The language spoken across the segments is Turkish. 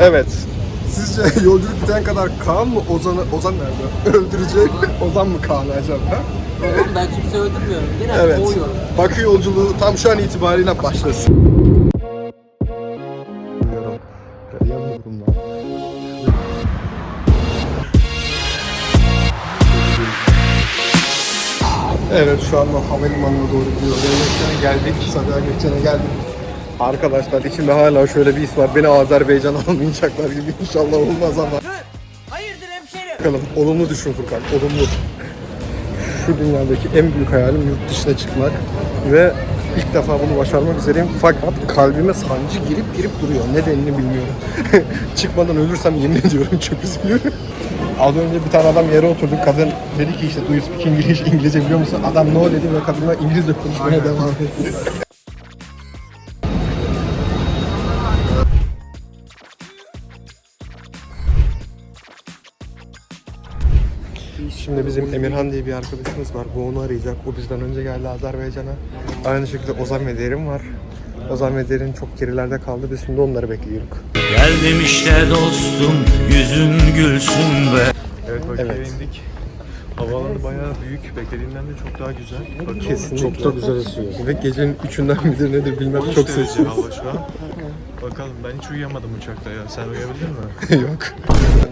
Evet. Sizce yolculuk biten kadar Kaan mı Ozan'ı, Ozan nerede? Öldürecek. Ozan mı Kaan'ı acaba? Oğlum ben kimse öldürmüyorum. Genelde Evet. boğuyorum. Bakü yolculuğu tam şu an itibariyle başlasın. Evet şu anda havalimanına doğru gidiyoruz. Gökçen'e geldik. Sabiha Gökçen'e geldik. Arkadaşlar içimde hala şöyle bir his var. Beni Azerbaycan almayacaklar gibi inşallah olmaz ama. Hayırdır hemşerim? Bakalım olumlu düşün Furkan, olumlu. Şu dünyadaki en büyük hayalim yurt dışına çıkmak ve ilk defa bunu başarmak üzereyim fakat kalbime sancı girip girip duruyor. Nedenini bilmiyorum. Çıkmadan ölürsem yemin ediyorum çok üzülüyorum. Az önce bir tane adam yere oturduk. Kadın dedi ki işte do you speak English, İngilizce biliyor musun? Adam no dedi ve kadınla İngilizce konuşmaya devam etti. Şimdi bizim Emirhan diye bir arkadaşımız var. Bu onu arayacak. O bizden önce geldi Azerbaycan'a. Aynı şekilde Ozan ve Derin var. Ozan ve Derin çok gerilerde kaldı. Biz şimdi onları bekliyoruz. Geldim işte dostum yüzün gülsün be Evet Bakü'ye Evet. indik. Havaalanı bayağı büyük. Beklediğimden de çok daha güzel. Bakü Kesinlikle. Çok da güzel esiyor. Ve gecenin üçünden midir nedir bilmem 13 çok derece sessiz. hava şu an. Bakalım ben hiç uyuyamadım uçakta ya. Sen uyuyabildin mi? Yok.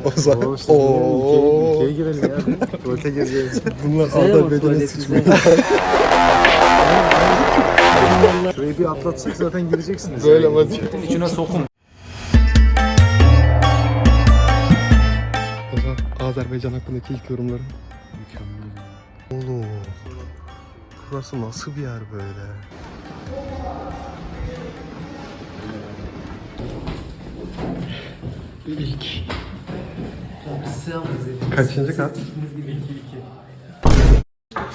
Ozan. Ooo. girelim ya. Tuvalete gireceğiz. Bunlar Azerbaycan'a sıçmıyor. Şurayı bir atlatsak zaten gireceksiniz. Böyle vaziyet. İçine sokun. Azerbaycan hakkındaki ilk yorumların. Mükemmel. Oğlum. Burası nasıl bir yer böyle? İlk. Kaçıncı kat?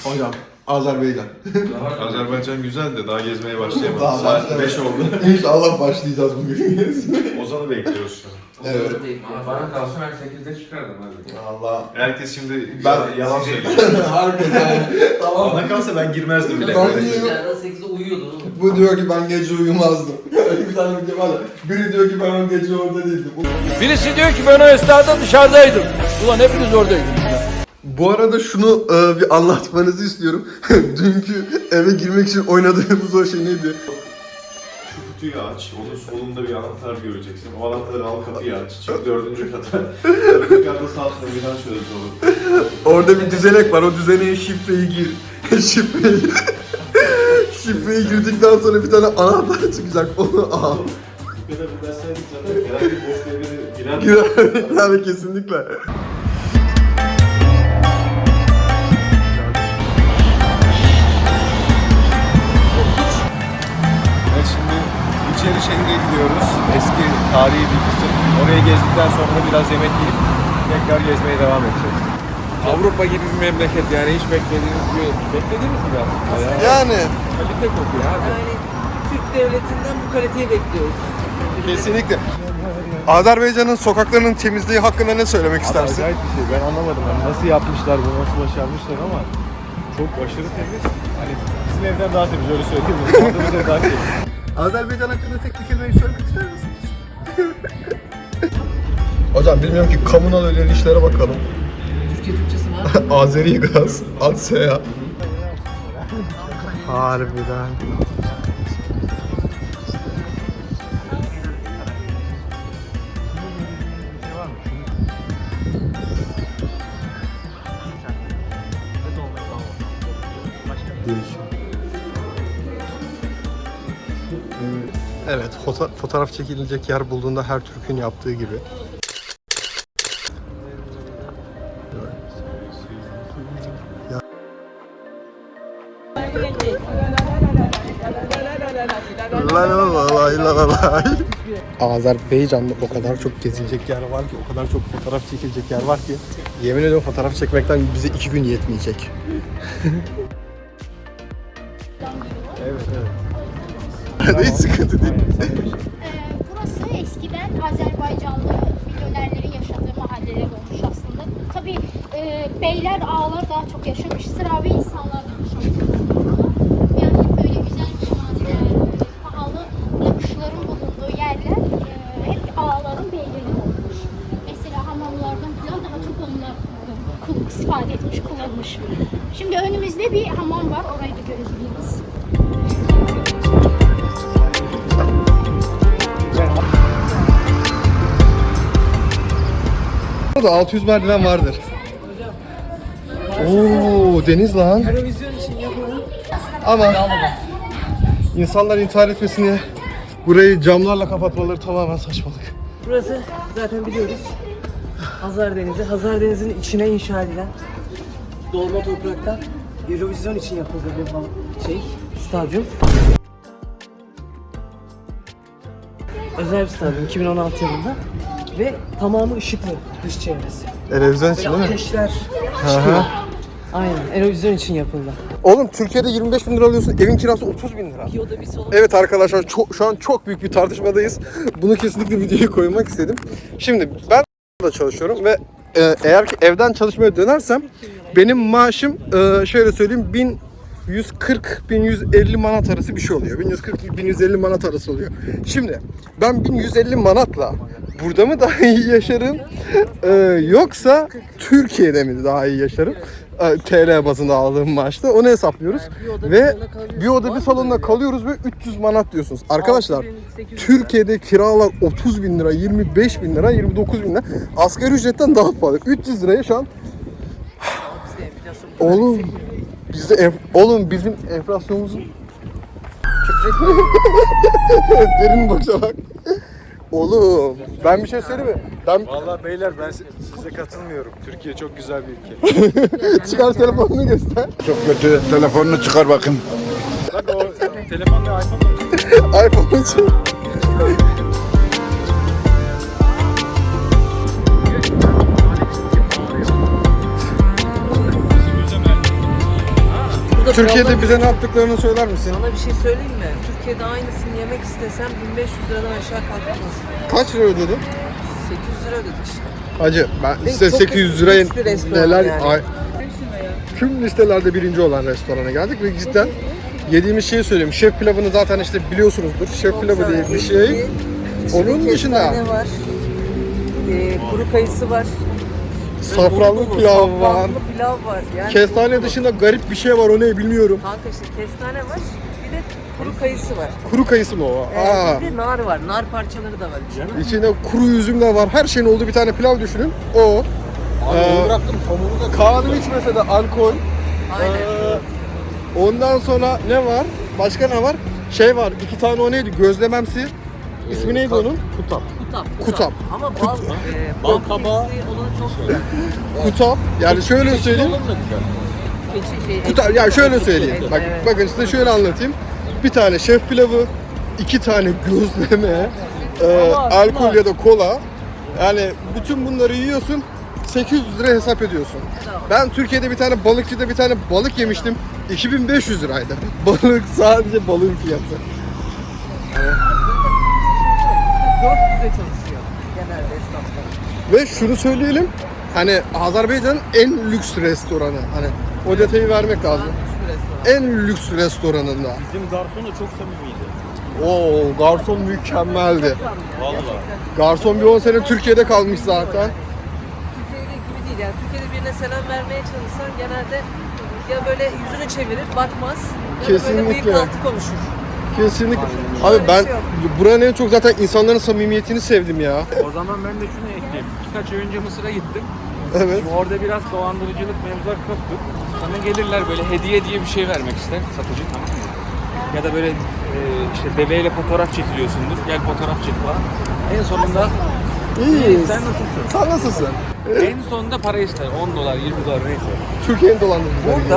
Hocam Azerbaycan. Azerbaycan güzel de daha gezmeye Daha başlayamadık. başlayamadık. Saat 5 oldu. İnşallah başlayacağız bugün. Ozan'ı bekliyoruz şu an. evet. Bana kalsın ben 8'de çıkardım hadi. Allah. Herkes şimdi Ben- yalan söylüyor. Harbiden. tamam. Bana kalsa ben girmezdim bile. Ben- Dışarıda 8'de uyuyordun. Bu diyor ki ben gece uyumazdım. Bir tane video var. ya, Biri diyor ki ben o gece orada değildim. Birisi diyor ki ben o esnada dışarıdaydım. Ulan hepiniz oradaydınız ya. Bu arada şunu e, bir anlatmanızı istiyorum. Dünkü eve girmek için oynadığımız o şey neydi? Şu kutuyu aç, onun solunda bir anahtar göreceksin. O anahtarı al kapıyı aç. Çık dördüncü kata. Dördüncü kata sağ daha çöz olur. Orada bir düzenek var. O düzeneğe şifreyi gir. şifreyi Şifreyi girdikten sonra bir tane anahtar çıkacak. Onu al. Bu kadar bilmezseydik zaten herhangi bir boş eve girer. Girer. yani kesinlikle. Evet şimdi içeri şehre gidiyoruz. Eski tarihi bir kısım. Orayı gezdikten sonra biraz yemek yiyip tekrar gezmeye devam edeceğiz. Avrupa gibi bir memleket yani hiç beklediğiniz gibi. Beklediğiniz gibi aslında ya. Yani Kalite kokuyor abi. Yani Türk devletinden bu kaliteyi bekliyoruz. kesinlikle. Azerbaycan'ın sokaklarının temizliği hakkında ne söylemek istersin? Acayip bir şey. Ben anlamadım. Hani nasıl yapmışlar bunu, nasıl başarmışlar ama çok aşırı temiz. Hani bizim evden daha temiz öyle söyleyeyim. Bizim daha temiz. Azerbaycan hakkında tek bir kelimeyi söylemek ister misiniz? Hocam bilmiyorum ki kamunal ödenişlere bakalım. Türkçe Türkçesi var. Azeri gaz, Atsea. Harbiden. Değişik. Evet, foto- fotoğraf çekilecek yer bulduğunda her Türk'ün yaptığı gibi. Azerbaycan'da o kadar çok gezilecek yer var ki, o kadar çok fotoğraf çekilecek yer var ki yemin ediyorum fotoğraf çekmekten bize iki gün yetmeyecek. Evet evet. Hiç sıkıntı değil. Burada 600 merdiven vardır. Oo deniz lan. Ama insanlar intihar etmesin diye burayı camlarla kapatmaları tamamen saçmalık. Burası zaten biliyoruz. Hazar Denizi. Hazar Denizi'nin içine inşa edilen dolma topraktan Eurovision için yapıldı bir şey, stadyum. Özel bir stadyum 2016 yılında ve tamamı ışıklı dış çevresi. Televizyon için Böyle değil mi? ateşler. Aynen Eurovision için yapıldı. Oğlum Türkiye'de 25 bin lira alıyorsun, evin kirası 30 bin lira. Bir oda bir salon. Evet arkadaşlar çok, şu an çok büyük bir tartışmadayız. Bunu kesinlikle videoya koymak istedim. Şimdi ben da çalışıyorum ve e, eğer ki evden çalışmaya dönersem benim maaşım e, şöyle söyleyeyim 1140 1150 manat arası bir şey oluyor. 1140 1150 manat arası oluyor. Şimdi ben 1150 manatla burada mı daha iyi yaşarım e, yoksa Türkiye'de mi daha iyi yaşarım? E, TL bazında aldığım maaşta onu hesaplıyoruz ve bir oda bir salonda kalıyoruz ve 300 manat diyorsunuz. Arkadaşlar Türkiye'de kiralar 30 bin lira, 25 bin lira, 29 bin lira. Asgari ücretten daha pahalı. 300 liraya şu an Oğlum bizde enf- oğlum bizim enflasyonumuzun derin bakışa bak. Oğlum ben bir şey söyleyeyim mi? Ben Vallahi beyler ben si- size katılmıyorum. Türkiye çok güzel bir ülke. çıkar telefonunu göster. Çok kötü. Telefonunu çıkar bakın. Bak o telefon ve iPhone iPhone için. Türkiye'de bize ne yaptıklarını söyler misin? Sana bir şey söyleyeyim mi? Türkiye'de aynısını yemek istesem 1500 liradan aşağı kalkamaz. Kaç lira ödedin? 800 lira ödedik işte. Hacı ben Ve size çok 800 liraya lüks bir restoran neler yani. ay, tüm listelerde birinci olan restorana geldik ve cidden yediğimiz şeyi söyleyeyim. Şef pilavını zaten işte biliyorsunuzdur. Şef pilavı diye bir şey. Onun dışında Kestane var. Ee, kuru kayısı var. safranlı pilav var. Safranlı pilav var. Yani Kestane dışında garip bir şey var o ne bilmiyorum. Kanka işte kestane var. Bir de kuru kayısı var. Kuru kayısı mı o? Ee, Aa. bir de nar var. Nar parçaları da var içinde. İçinde kuru üzüm de var. Her şeyin olduğu bir tane pilav düşünün. O. Ee, bıraktım tavuğu da kahve içmese de alkol. Aynen. Ee, ondan sonra ne var? Başka ne var? Şey var. iki tane o neydi? Gözlememsi. İsmi neydi onun? Kutap. Kutap. Kutap. Ama bal, e, Bal kabağı. çok güzel. Kutap. Yani şöyle söyleyeyim. Keçi şey, Kutap. Ya şöyle söyleyeyim. Evet, Bak evet. bakın size şöyle anlatayım. Bir tane şef pilavı, iki tane gözleme, e, alkol ya da kola. Yani bütün bunları yiyorsun. 800 lira hesap ediyorsun. Ben Türkiye'de bir tane balıkçıda bir tane balık yemiştim. 2500 liraydı. Balık sadece balığın fiyatı. 400'e çalışıyor genelde esnaflar. Ve şunu söyleyelim. Hani Azerbaycan'ın en lüks restoranı. Hani o detayı vermek lazım. En lüks restoranında. Bizim garson da çok samimiydi. Oo, garson mükemmeldi. Vallahi. Garson bir 10 sene Türkiye'de kalmış zaten. Türkiye'de gibi değil yani. Türkiye'de birine selam vermeye çalışsan genelde ya böyle yüzünü çevirir bakmaz. Ya da böyle Kesinlikle. bıyık altı konuşur. Kesinlikle. Abi ben şey buranın en çok zaten insanların samimiyetini sevdim ya. O zaman ben de şunu ekleyeyim. Birkaç ay önce Mısır'a gittim. Evet. Şimdi orada biraz dolandırıcılık mevzular koptu. Sana gelirler böyle hediye diye bir şey vermek ister satıcı tamam mı? Ya da böyle e, işte deveyle fotoğraf çekiliyorsundur. Gel fotoğraf çek falan. En sonunda İyiyiz. sen nasılsın? Sen nasılsın? En sonunda para ister. 10 dolar, 20 dolar neyse. Türkiye'nin dolandırıcıları. Gibi.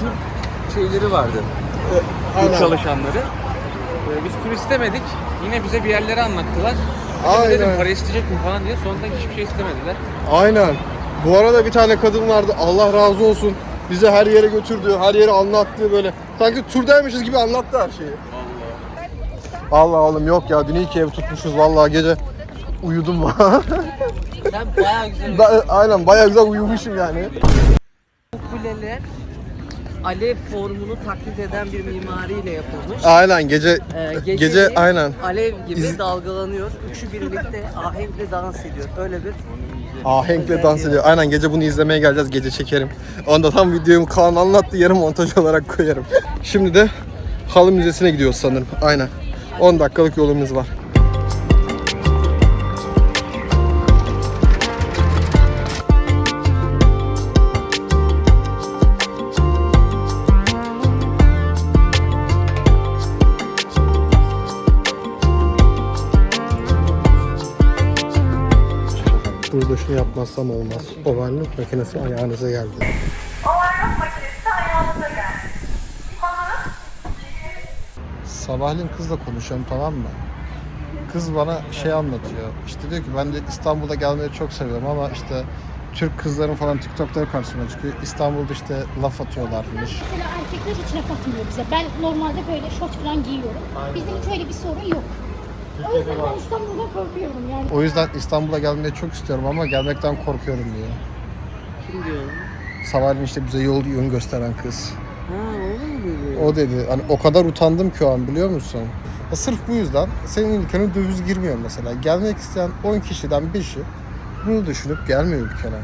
Türk şeyleri vardı. Türk Aynen. çalışanları. Ee, Biz tur istemedik. Yine bize bir yerleri anlattılar. Aynen. Dedim para isteyecek mi falan diye. Sonunda hiçbir şey istemediler. Aynen. Bu arada bir tane kadın vardı. Allah razı olsun. Bizi her yere götürdü, her yere anlattı böyle. Sanki turdaymışız gibi anlattı her şeyi. Allah. Allah oğlum yok ya dün iyi ki ev tutmuşuz vallahi gece uyudum. Sen bayağı güzel Ba- Aynen bayağı güzel uyumuşum yani. kuleler alev formunu taklit eden bir mimariyle yapılmış. Aynen gece Ee, gece, aynen. Alev gibi İz- dalgalanıyor. Üçü birlikte ahenkle dans ediyor. Öyle bir Ahenkle dans ediyor. Aynen gece bunu izlemeye geleceğiz. Gece çekerim. Onda tam videomu Kaan anlattı. Yarım montaj olarak koyarım. Şimdi de Halı Müzesi'ne gidiyoruz sanırım. Aynen. 10 dakikalık yolumuz var. Şunu yapmazsam olmaz. Overlock makinesi ayağınıza geldi. Overlock makinesi ayağınıza geldi. Sabahleyin kızla konuşuyorum tamam mı? Kız bana şey anlatıyor. İşte diyor ki ben de İstanbul'a gelmeyi çok seviyorum ama işte Türk kızların falan TikTok'ları karşıma çıkıyor. İstanbul'da işte laf atıyorlarmış. Mesela erkekler hiç laf atmıyor bize. Ben normalde böyle şort falan giyiyorum. Bizim hiç öyle bir sorun yok. O yüzden ben İstanbul'dan korkuyorum yani. O yüzden İstanbul'a gelmeyi çok istiyorum ama gelmekten korkuyorum diyor. kim diyor? Sabahleyin işte bize yol yön gösteren kız. Ha o? O dedi. Hani o kadar utandım ki o an biliyor musun? Ya sırf bu yüzden senin ülkene döviz girmiyor mesela. Gelmek isteyen 10 kişiden 5'i bunu düşünüp gelmiyor ülkene.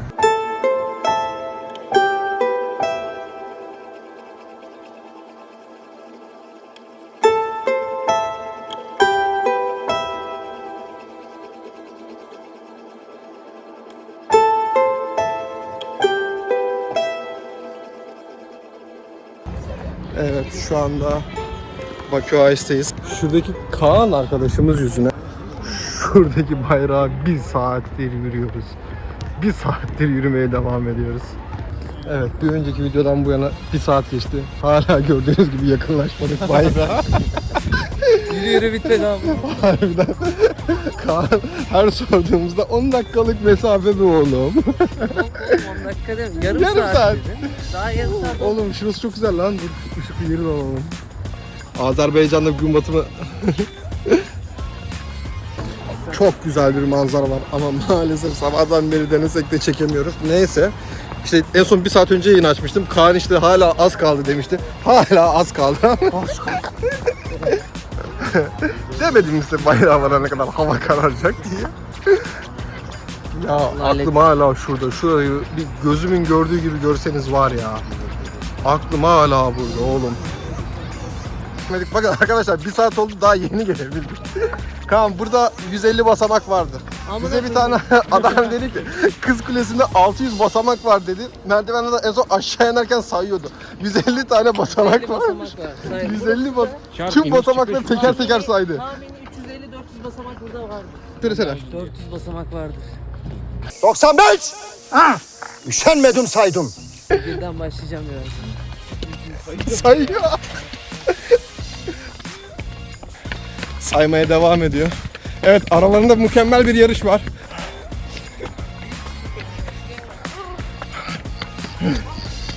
Evet şu anda Bakü AES'teyiz. Şuradaki Kaan arkadaşımız yüzüne şuradaki bayrağı bir saattir yürüyoruz. Bir saattir yürümeye devam ediyoruz. Evet bir önceki videodan bu yana bir saat geçti. Hala gördüğünüz gibi yakınlaşmadık bayrağa. Yürü yürü bitmedi abi. Harbiden. Kaan her sorduğumuzda 10 dakikalık mesafe bu oğlum. Oğlum 10 dakika değil mi? Yarım, Yarım saat. saat. Daha yarım saat. Oğlum şurası çok güzel lan. Dur yerin alalım. Azerbaycan'da gün batımı çok güzel bir manzara var ama maalesef sabahdan beri denesek de çekemiyoruz. Neyse. İşte en son bir saat önce yayın açmıştım. Kaan işte hala az kaldı demişti. Hala az kaldı. Demedim mi size bayrağı varana kadar hava kararacak diye. ya aklım hala şurada. Şurayı bir gözümün gördüğü gibi görseniz var ya. Aklım hala burada oğlum. Gitmedik. Bakın arkadaşlar bir saat oldu daha yeni gelebildik. Kaan burada 150 basamak vardır. Bize bir tane adam dedi ki Kız Kulesi'nde 600 basamak var dedi. Merdivenden en son aşağı inerken sayıyordu. 150 tane basamak 150 varmış. basamak var. Sayın. 150 bas. Çarp Tüm iniş basamakları çıkış teker teker saydı. Tahmini 350-400 basamak burada vardır. Söylesene. 400 basamak vardır. 95! Üşenmedim saydım. Birden başlayacağım biraz. Sayıyor. Saymaya devam ediyor. Evet aralarında mükemmel bir yarış var.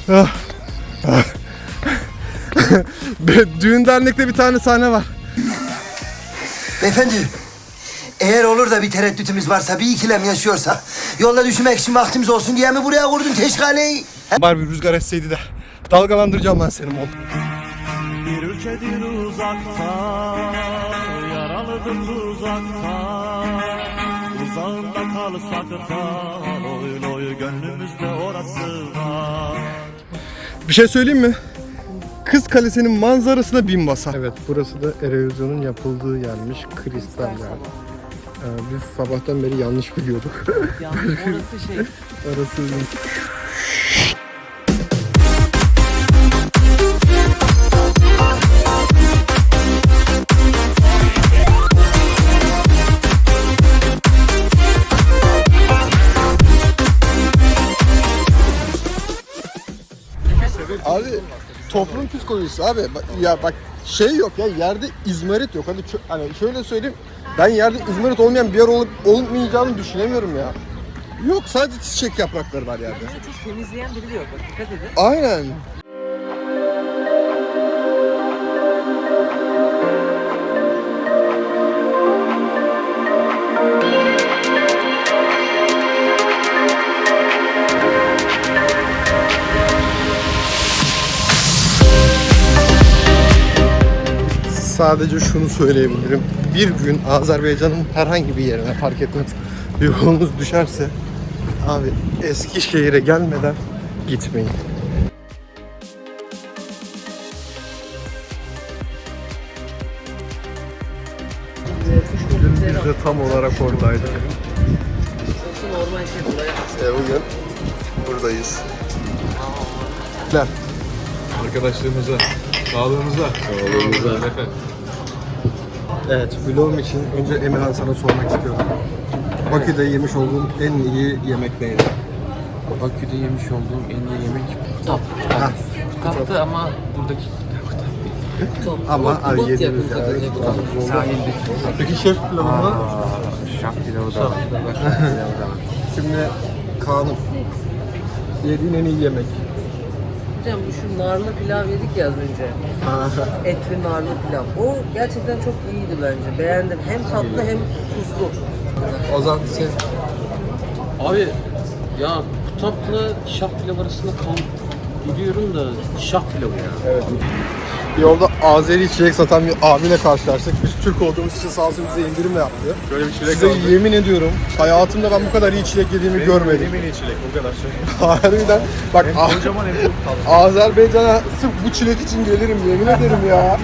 Düğün dernekte bir tane sahne var. Beyefendi, eğer olur da bir tereddütümüz varsa, bir ikilem yaşıyorsak, yolda düşünmek için vaktimiz olsun diye mi buraya kurdun teşkaleyi? Var bir rüzgar esseydi de dalgalandıracağım ben seni mod. Bir ülkedir uzakta Yaralıdır uzakta Uzağında kalsak da Oy oy gönlümüzde orası var Bir şey söyleyeyim mi? Kız Kalesi'nin manzarasına bin basar. Evet burası da erozyonun yapıldığı yermiş. Kristal yani. Ee, biz sabahtan beri yanlış biliyorduk. Yani orası şey. Orası Abi toplum psikolojisi abi. Ya bak şey yok ya yerde izmarit yok. Çö- hani şöyle söyleyeyim. Ben yerde izmarit olmayan bir yer olup olmayacağını düşünemiyorum ya. Yok sadece çiçek yaprakları var yerde. Çok temizleyen biri de yok. Bak dikkat edin. Aynen. Sadece şunu söyleyebilirim. Bir gün Azerbaycan'ın herhangi bir yerine fark etmez yolunuz düşerse abi Eskişehir'e gelmeden gitmeyin. Dün biz de tam olarak oradaydık. E bugün buradayız. Gel. Arkadaşlığımıza, sağlığımıza. Sağlığımıza. Evet, vlogum için önce Emirhan sana sormak istiyorum. Bakü'de yemiş olduğum en iyi yemek neydi? Bakü'de yemiş olduğum en iyi yemek kitap. Ha, Kitaptı ama buradaki kitap değil. Ama Kubat yediğimiz yani. zaten. Sahilde. Peki şef pilavında? Şap pilavı da var. Şimdi Kaan'ım. Yediğin en iyi yemek. Hocam bu şu narlı pilav yedik ya az önce. Etli narlı pilav. O gerçekten çok iyiydi bence. Beğendim. Hem tatlı hem tuzlu. Ozan sen Abi ya Kutap'la Şah pilav arasında kal gidiyorum da Şah pilavı ya. Yolda Azeri içecek satan bir abiyle karşılaştık. Biz Türk olduğumuz için sağ olsun bize indirim de yaptı. Böyle bir çilek Size aldık. yemin ediyorum hayatımda ben bu kadar iyi çilek yediğimi görmedim. Yemin çilek o kadar şey. Harbiden bak A- Kocaman hem çok tatlı. Azerbaycan'a sırf bu çilek için gelirim yemin ederim ya.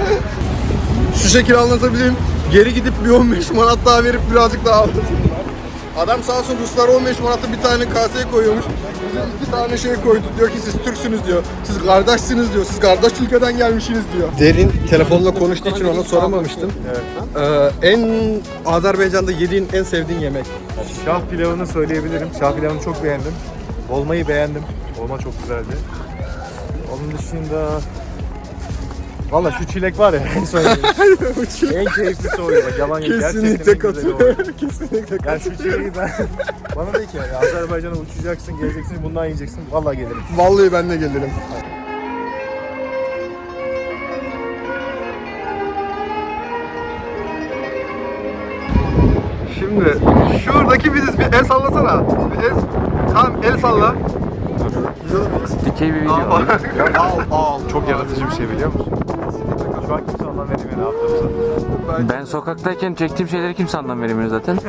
Şu şekilde anlatabilirim. Geri gidip bir 15 manat daha verip birazcık daha aldım. Adam sağ olsun Ruslar 15 manatı bir tane kaseye koyuyormuş. İki tane şey koydu. Diyor ki siz Türksünüz diyor. Siz kardeşsiniz diyor. Siz kardeş ülkeden gelmişsiniz diyor. Derin telefonla konuştuğu için ona soramamıştım. Ee, en Azerbaycan'da yediğin en sevdiğin yemek. Şah pilavını söyleyebilirim. Şah pilavını çok beğendim. Olmayı beğendim. Olma çok güzeldi. Onun dışında Valla şu çilek var ya en son en keyiflisi oydu. Bak yalan yok. Kesinlikle katılıyorum. Kesinlikle Yani şu çileği ben bana de ki ya, Azerbaycan'a uçacaksın, geleceksin, bundan yiyeceksin. Vallahi gelirim. Vallahi ben de gelirim. Şimdi şuradaki biziz. Bir el sallasana. Bir el, tamam el salla. Dikey bir video. al al. Çok yaratıcı bir şey biliyor musun? Şu an kimse anlam veremiyor ne yaptığımızı. Ben sokaktayken çektiğim şeyleri kimse anlam veremiyor zaten.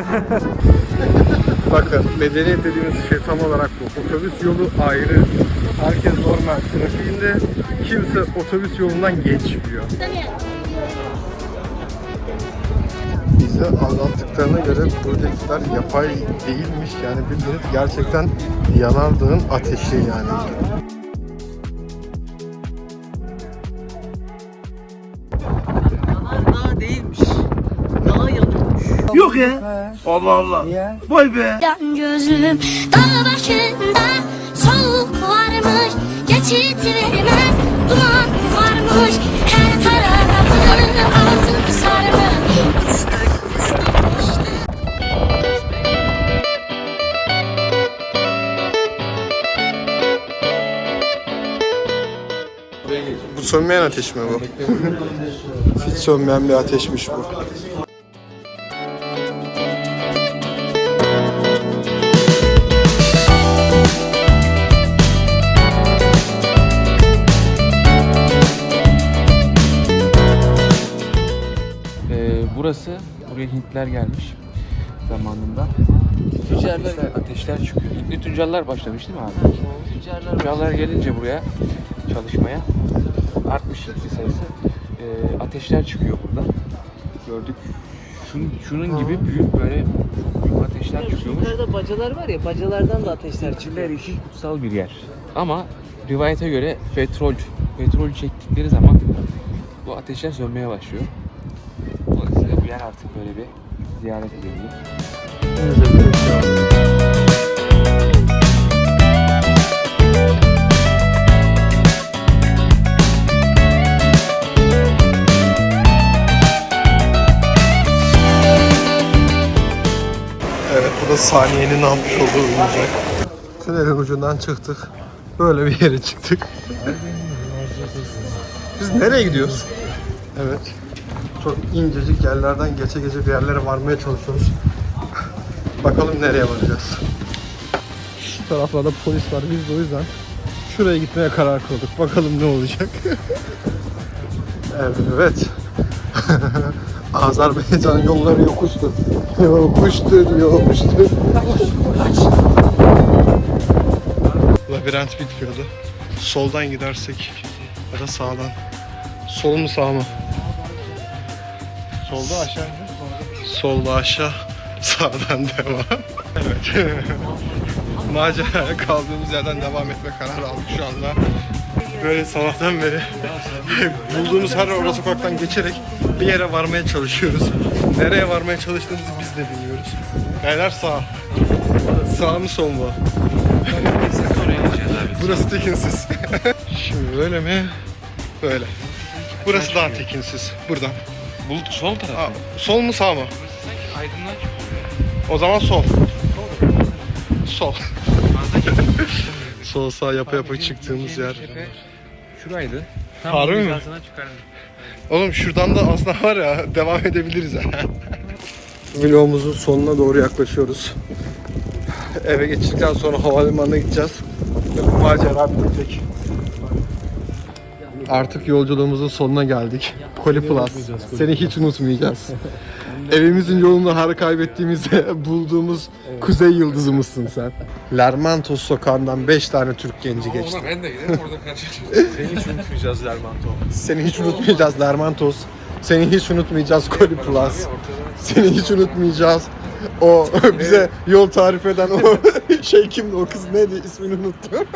Bakın medeniyet dediğimiz şey tam olarak bu. Otobüs yolu ayrı. Herkes normal trafiğinde. Kimse otobüs yolundan geçmiyor. Bize anlattıklarına göre buradakiler yapay değilmiş. Yani bildiğiniz gerçekten yanardağın ateşi yani. Yan gözlüm dağ başında soğuk varmış geçit vermez. Duman varmış her tarafını altın sarmış. Bu sönmeyen ateş mi bu? Hiç sönmeyen bir ateşmiş bu. Buraya Hintler gelmiş zamanında. Tüccarlar Ateşler çıkıyor. Hintli tüccarlar başlamış değil mi abi? Tüccarlar Tüccarlar gelince buraya çalışmaya artmış Hintli sayısı. Ee, ateşler çıkıyor burada. Gördük. Şunun, şunun gibi büyük böyle çok büyük ateşler çıkıyormuş. Yukarıda bacalar var ya bacalardan da ateşler çıkıyor. İçin kutsal bir yer. Ama rivayete göre petrol petrol çektikleri zaman bu ateşler sönmeye başlıyor. Yer artık böyle bir ziyaret ediliyor. Evet bu da saniyenin almış olduğu oyuncak. Tünelin ucundan çıktık. Böyle bir yere çıktık. Biz nereye gidiyoruz? Evet. Çok incecik yerlerden geçe geçe bir yerlere varmaya çalışıyoruz. Bakalım nereye varacağız. Şu taraflarda polis var. Biz de o yüzden şuraya gitmeye karar kıldık. Bakalım ne olacak. evet. Azerbaycan yolları yokuştur. Yokuştur, yokuştur. Labirent bitmiyordu. Soldan gidersek ya da sağdan. Sol mu sağ mı? Solda aşağı Solda aşağı, sağdan devam. Evet. Maceraya kaldığımız yerden devam etme kararı aldık şu anda. Böyle sabahtan beri bulduğumuz her ara sokaktan geçerek bir yere varmaya çalışıyoruz. Nereye varmaya çalıştığımızı biz de bilmiyoruz. Beyler sağ. Sağ mı sol mu? Burası tekinsiz. Şimdi böyle mi? Böyle. Burası daha tekinsiz. Buradan. Bulut sol taraf. Aa, sol mu sağ mı? Aydınlar. O zaman sol. Sol. sol sağ yapa yapa çıktığımız yer. Şuraydı. Harbi mi? çıkardım. Oğlum şuradan da aslında var ya devam edebiliriz ha. Vlogumuzun sonuna doğru yaklaşıyoruz. Eve geçtikten sonra havalimanına gideceğiz. Ve bu macera bitecek. Artık yolculuğumuzun sonuna geldik. Koli Plus. Seni hiç unutmayacağız. Evimizin yolunda her kaybettiğimizde bulduğumuz kuzey yıldızımızsın sen. Lermantos sokağından 5 tane Türk genci geçti. ben de giderim orada karşılaşırız. Seni hiç unutmayacağız Lermanto. Seni hiç unutmayacağız Lermantos. Seni hiç unutmayacağız Koli Plus. Seni hiç unutmayacağız. O bize yol tarif eden o şey kimdi o kız neydi ismini unuttum.